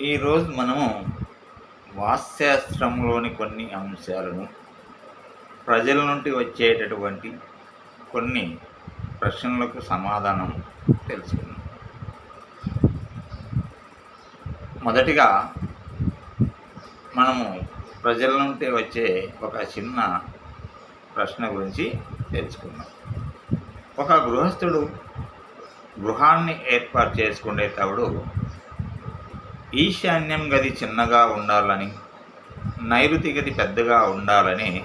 ఈరోజు మనము వాస్యాస్త్రంలోని కొన్ని అంశాలను ప్రజల నుండి వచ్చేటటువంటి కొన్ని ప్రశ్నలకు సమాధానం తెలుసుకుందాం. మొదటిగా మనము ప్రజల నుండి వచ్చే ఒక చిన్న ప్రశ్న గురించి తెలుసుకుందాం. ఒక గృహస్థుడు గృహాన్ని ఏర్పాటు చేసుకునేటప్పుడు ఈశాన్యం గది చిన్నగా ఉండాలని నైరుతి గది పెద్దగా ఉండాలని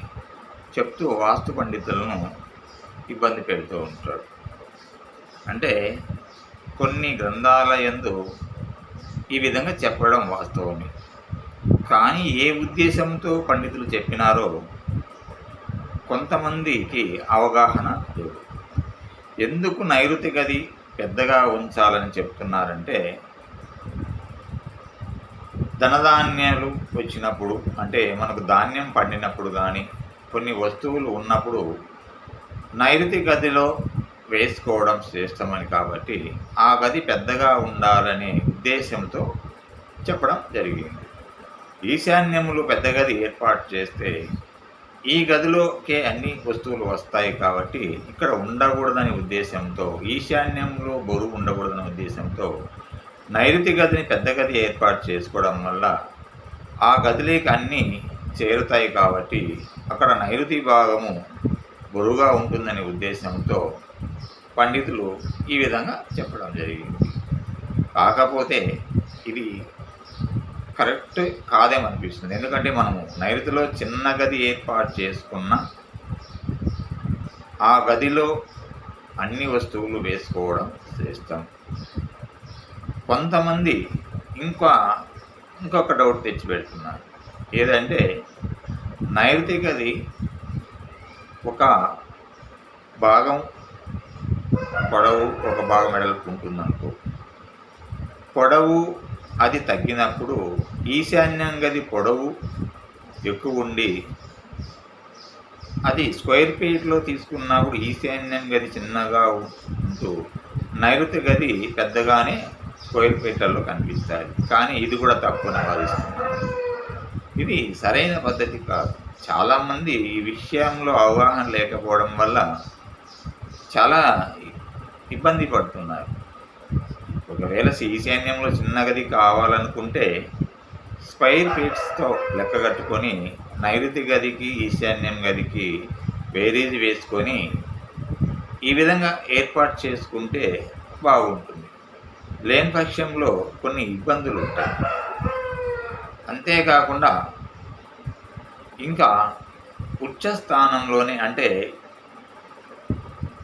చెప్తూ వాస్తు పండితులను ఇబ్బంది పెడుతూ ఉంటాడు. అంటే కొన్ని గ్రంథాలయందు ఈ విధంగా చెప్పడం వాస్తవమే. కానీ ఏ ఉద్దేశంతో పండితులు చెప్పినారో కొంతమందికి అవగాహన లేదు. ఎందుకు నైరుతి గది పెద్దగా ఉంచాలని చెప్తున్నారంటే ధనధాన్యాలు వచ్చినప్పుడు అంటే మనకు ధాన్యం పండినప్పుడు కానీ కొన్ని వస్తువులు ఉన్నప్పుడు నైరుతి గదిలో వేసుకోవడం శ్రేష్టమని కాబట్టి ఆ గది పెద్దగా ఉండాలనే ఉద్దేశంతో చెప్పడం జరిగింది. ఈశాన్యములు పెద్ద గది ఏర్పాటు చేస్తే ఈ గదిలోకే అన్ని వస్తువులు వస్తాయి కాబట్టి ఇక్కడ ఉండకూడదనే ఉద్దేశంతో ఈశాన్యంలో బరువు ఉండకూడదనే ఉద్దేశంతో నైరుతి గదిని పెద్ద గది ఏర్పాటు చేసుకోవడం వల్ల ఆ గదిలోకి అన్నీ చేరుతాయి కాబట్టి అక్కడ నైరుతి భాగము బరువుగా ఉంటుందనే ఉద్దేశంతో పండితులు ఈ విధంగా చెప్పడం జరిగింది. కాకపోతే ఇది కరెక్ట్ కాదేమనిపిస్తుంది? ఎందుకంటే మనము నైరుతిలో చిన్న గది ఏర్పాటు చేసుకున్న ఆ గదిలో అన్ని వస్తువులు వేసుకోవడం శ్రేష్టం. కొంతమంది ఇంకా ఇంకొక డౌట్ తెచ్చి పెడుతున్నారు. ఏదంటే నైరుతి గది ఒక భాగం పొడవు ఒక భాగం మెడలకు ఉంటుందనుకో పొడవు అది తగ్గినప్పుడు ఈశాన్యం గది పొడవు ఎక్కువ ఉండి అది స్క్వేర్ ఫీట్లో తీసుకున్నప్పుడు ఈశాన్యం గది చిన్నగా ఉంటూ నైరుతి గది పెద్దగానే స్క్వేర్ ఫీట్లలో కనిపిస్తాయి. కానీ ఇది కూడా తక్కువ భావిస్తున్నాను ఇది సరైన పద్ధతి కాదు. చాలామంది ఈ విషయంలో అవగాహన లేకపోవడం వల్ల చాలా ఇబ్బంది పడుతున్నారు. ఒకవేళ ఈశాన్యంలో చిన్న గది కావాలనుకుంటే స్క్వైర్ ఫీట్స్తో లెక్క కట్టుకొని నైరుతి గదికి ఈశాన్యం గదికి వేరేది వేసుకొని ఈ విధంగా ఏర్పాటు చేసుకుంటే బాగుంటుంది. లేని పక్షంలో కొన్ని ఇబ్బందులు ఉంటాయి. అంతేకాకుండా ఇంకా ఉచ్చ స్థానంలోనే అంటే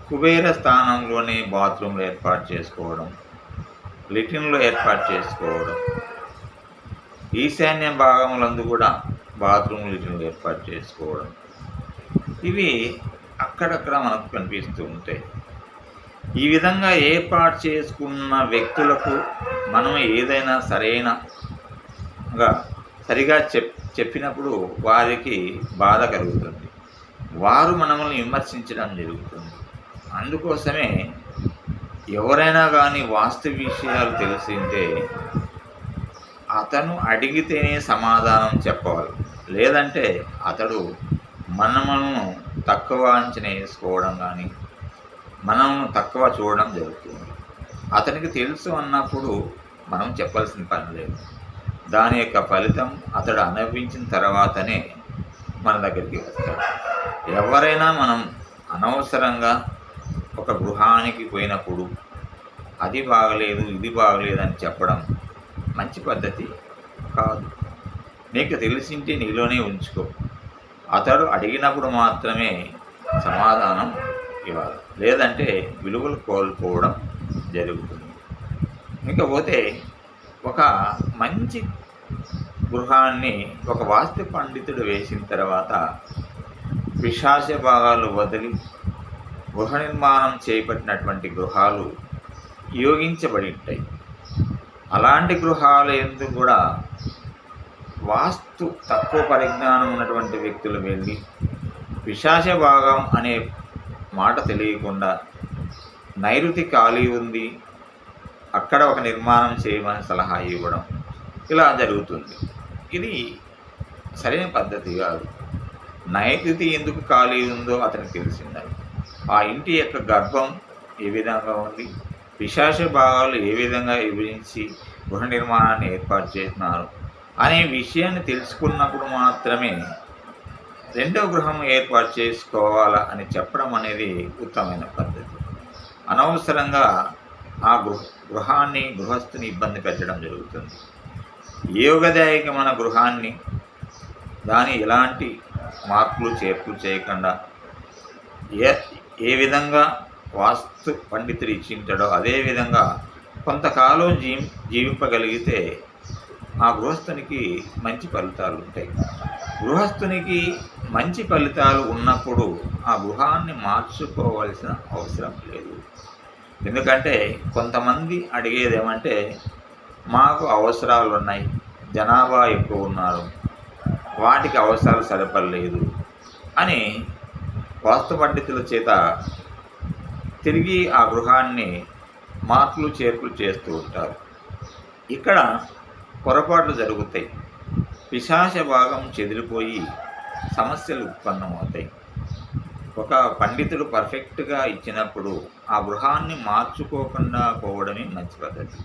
కుబేర స్థానంలోనే బాత్రూమ్లు ఏర్పాటు చేసుకోవడం లిటిన్లో ఏర్పాటు చేసుకోవడం ఈశాన్య భాగములందు కూడా బాత్రూమ్ లిటిన్లు ఏర్పాటు చేసుకోవడం. ఇవి అక్కడక్కడ మనకు కనిపిస్తూ ఉంటాయి. ఈ విధంగా ఏర్పాటు చేసుకున్న వ్యక్తులకు మనం ఏదైనా సరైనగా సరిగా చెప్ చెప్పినప్పుడు వారికి బాధ కలుగుతుంది. వారు మనల్ని విమర్శించడం జరుగుతుంది. అందుకోసమే ఎవరైనా కానీ వాస్తు విషయాలు తెలిసింటే అతను అడిగితేనే సమాధానం చెప్పవాలి లేదంటే అతడు మనమును తక్కువ అంచనా వేసుకోవడం కానీ మనం తక్కువ చూడడం జరుగుతుంది. అతనికి తెలుసు అన్నప్పుడు మనం చెప్పాల్సిన పని లేదు. దాని యొక్క ఫలితం అతడు అనుభవించిన తర్వాతనే మన దగ్గరికి వస్తాడు. ఎవరైనా మనం అనవసరంగా ఒక గృహానికి పోయినప్పుడు అది బాగలేదు ఇది బాగలేదు అని చెప్పడం మంచి పద్ధతి కాదు. నీకు తెలిసింటే నీలోనే ఉంచుకో. అతడు అడిగినప్పుడు మాత్రమే సమాధానం ఇవ్వాలి లేదంటే విలువలు కోల్పోవడం జరుగుతుంది. ఇకపోతే ఒక మంచి గృహాన్ని ఒక వాస్తు పండితుడు వేసిన తర్వాత విశాస భాగాలు వదిలి గృహ నిర్మాణం చేపట్టినటువంటి గృహాలు యోగించబడి ఉంటాయి అలాంటి గృహాల ఎందుకు కూడా వాస్తు తక్కువ పరిజ్ఞానం ఉన్నటువంటి వ్యక్తులు వెళ్ళి విశాస భాగం అనే మాట తెలియకుండా నైరుతి ఖాళీ ఉంది అక్కడ ఒక నిర్మాణం చేయమని సలహా ఇవ్వడం ఇలా జరుగుతుంది. ఇది సరైన పద్ధతి కాదు. నైరుతి ఎందుకు ఖాళీ ఉందో అతనికి తెలిసిందని ఆ ఇంటి యొక్క గర్భం ఏ విధంగా ఉంది? పిశాచ భాగాలు ఏ విధంగా విభజించి గృహ నిర్మాణాన్ని ఏర్పాటు చేస్తున్నారు? అనే విషయాన్ని తెలుసుకున్నప్పుడు మాత్రమే రెండో గృహం ఏర్పాటు చేసుకోవాలా అని చెప్పడం అనేది ఉత్తమమైన పద్ధతి. అనవసరంగా ఆ గృహ గృహాన్ని గృహస్థుని ఇబ్బంది పెట్టడం జరుగుతుంది. యోగదాయకమైన గృహాన్ని దాని ఎలాంటి మార్పులు చేర్పులు చేయకుండా ఏ ఏ విధంగా వాస్తు పండితుడు ఇచ్చింటాడో అదే విధంగా కొంతకాలం జీ జీవింపగలిగితే ఆ గృహస్థునికి మంచి ఫలితాలు ఉంటాయి. గృహస్థునికి మంచి ఫలితాలు ఉన్నప్పుడు ఆ గృహాన్ని మార్చుకోవాల్సిన అవసరం లేదు. ఎందుకంటే కొంతమంది అడిగేది ఏమంటే మాకు అవసరాలు ఉన్నాయి జనాభా ఎక్కువ ఉన్నారు వాటికి అవసరాలు సరిపడలేదు అని వాస్తు పండితుల చేత తిరిగి ఆ గృహాన్ని మార్పులు చేర్పులు చేస్తూ ఉంటారు. ఇక్కడ పొరపాట్లు జరుగుతాయి. పిశాచ భాగం చెదిరిపోయి సమస్యలు ఉత్పన్నమవుతాయి. ఒక పండితుడు పర్ఫెక్ట్గా ఇచ్చినప్పుడు ఆ గృహాన్ని మార్చుకోకుండా పోవడమే మంచి పద్ధతి.